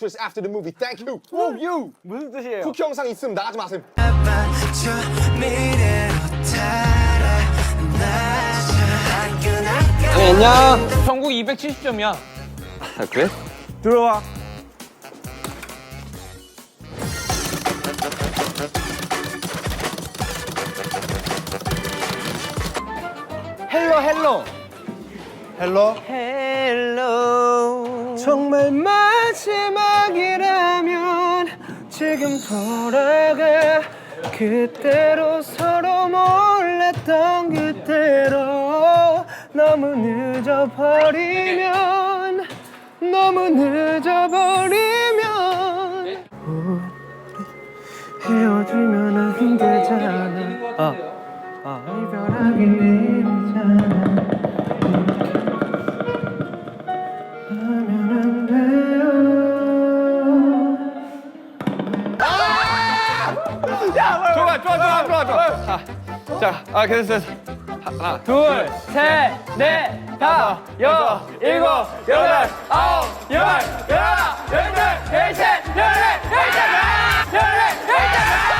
Just after the movie. Thank you. 오, 유! 무슨 뜻이에요? 쿠키 영상 있음 나가지 마세요. 저 미래로 나저 안녕. 전국 270점이야. 아, 그래? 들어와. 헬로 헬로. 헬로. 헬로. 정말 마지막이라면 지금 돌아가 그때로 서로 몰랐던 그때로 너무 늦어버리면 너무 늦어버리면 헤어지면 안 되잖아 아, 아. 이별하기 내 좋아 좋아 좋아 좋아 좋아 자, 아 됐어 됐어 하나 둘 셋 넷 다섯 여섯 일곱 여덟 아홉 열 열하나 열둘 열셋 열넷 열다섯 열넷 열다섯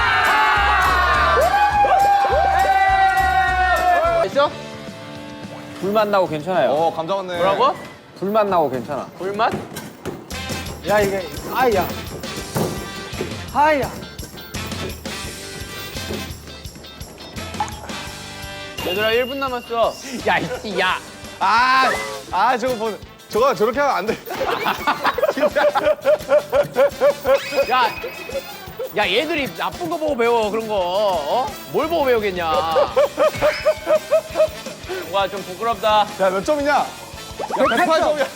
있어? 불맛 나고 괜찮아요 어 감자 왔네. 뭐라고? 불맛 나고 괜찮아. 불맛? 야 이게 아야. 하야. 얘들아 1분 남았어. 야 이씨 야. 아, 아 저거 뭐 저거 저렇게 하면 안 돼. 야, 야 얘들이 나쁜 거 보고 배워 그런 거. 어? 뭘 보고 배우겠냐? 와 좀 부끄럽다. 야 몇 점이냐? 108점이야.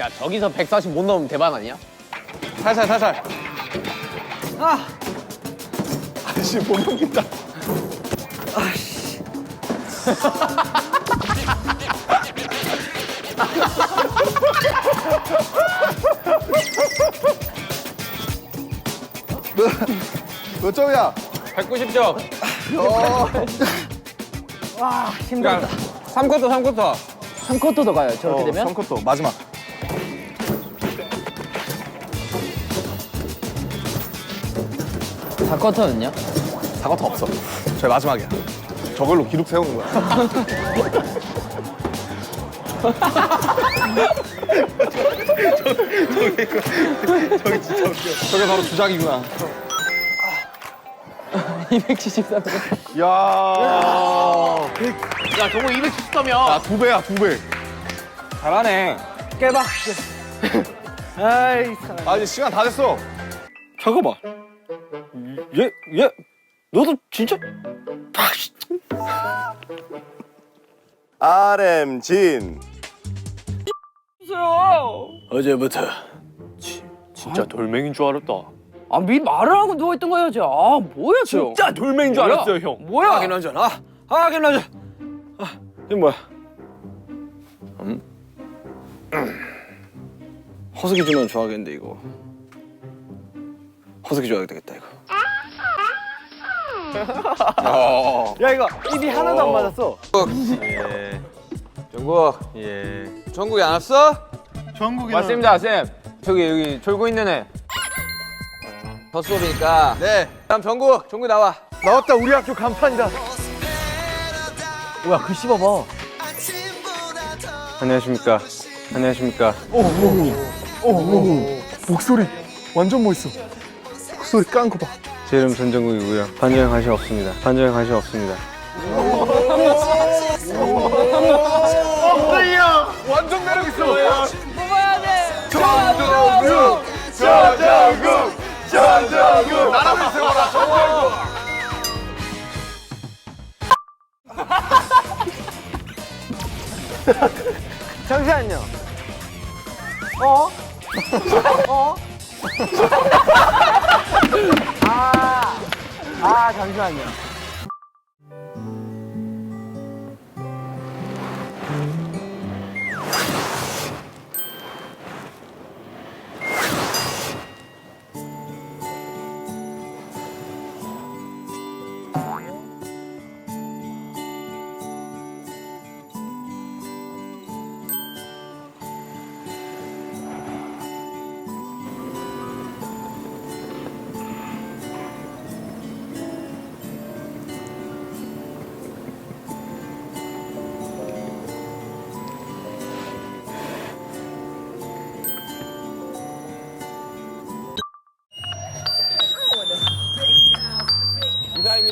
야 저기서 140 못 넘으면 대박 아니야? 살살 살살. 아. 아씨 못 넘긴다. 아씨. 몇 점이야? 190점. 와 힘들다. 3쿼터 3쿼터. 3쿼터 더 가요 저렇게 되면? 3컷도 마지막. 사 4쿼터는요? 4컷 없어. 저희 마지막이야. 저걸로 기록 세우는 거야. 저게 바로 주작이구나. 273. 야, 야 저거 270점이야. 야, 두 배야, 두 배. 잘하네. 깨봐. 아이 사람. 아, 이제 시간 다 됐어. 잠깐만. 얘, 얘, 너도 진짜? RM 진. 없어요. 어제부터 진짜 돌멩인 줄 알았다. 아 미 말을 하고 누워 있던 거야지. 아 뭐야 저? 진짜 돌멩인 줄 뭐야? 알았어요, 형. 뭐야? 하긴 하잖 아. 하긴 하자. 아, 이게 뭐야? 음? 허석이 주면 좋아하겠는데 이거. 허석이 줘야 되겠다 이거. 야 이거 입이 하나도 안 맞았어. 예. 정국. 예. 정국이 안 왔어? 맞습니다, 쌤. 저기 여기 졸고 있는 애. 첫 수업이니까. 네. 다음 정국. 정국 나와. 나왔다, 우리 학교 간판이다. 뭐야 글씨 봐봐. 안녕하십니까. 안녕하십니까. 목소리 완전 멋있어. 목소리 깐 거 봐. 제 이름 전정국이고요. 반전에 관심 없습니다. 반전에 관심 없습니다. 완전 매력 있어. 나라고 있어라, 정국. 잠시만요. 어? 어? 아, 아, 잠시만요.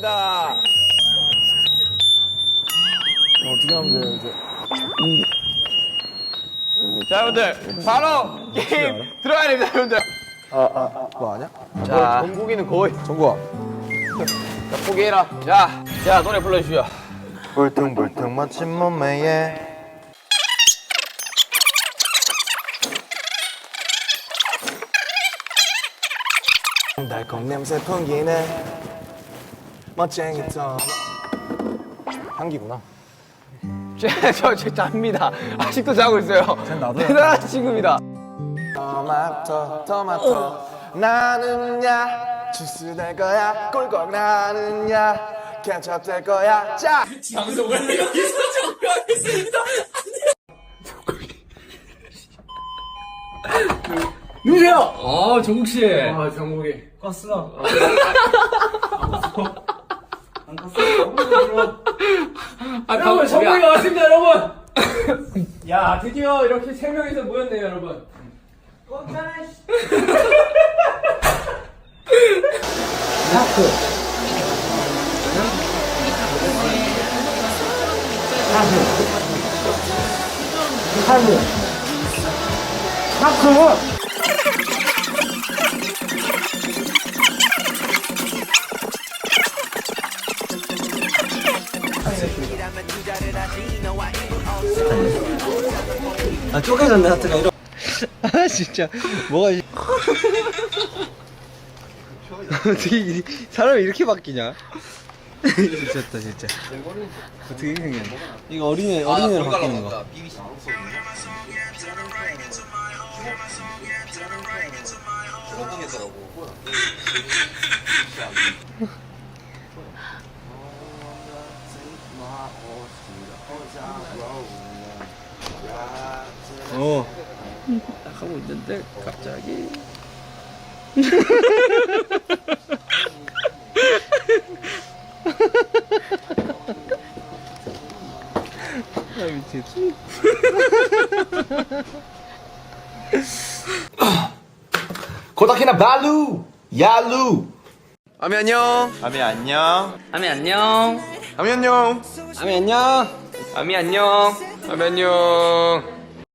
축하드립니다. 어떻게 하면 돼요 이제? 자, 여러분들 바로 게임 들어가야 됩니다, 여러분들. 그거 아니야? 자, 정국이는 거의 정국아. 포기해라. 자, 자 노래 불러주시오. 울퉁불퉁 멋진 몸매에 달콤 냄새 풍기네 멋쟁이 터 향기구나. 저, 저 잡니다. 아직도 자고 있어요. 대단한 친구입니다. 토마토 토마토 나는 야 주스 될 거야 꿀꺽 나는 야 케첩 될 거야 자아 정국 씨. 아 정국이. 껐어. 여러분 정국이가 왔습니다 여러분. 야 드디어 이렇게 세 명이서 모였네요 여러분. 아 진짜 뭐가 이- 어떻게 이- 사람이 이렇게 바뀌냐? 미쳤다 진짜. 어떻게 이렇게 생겼냐? 이거 어린애 어린애로 바뀌는 거. 어. 딱 하고 있는데 갑자기 아 미치겠지. 고다키나 발루 야루 아미 안녕. 아미 안녕 아미 안녕. 아미 안녕 아미 안녕. 아미 안녕. 아미 안녕.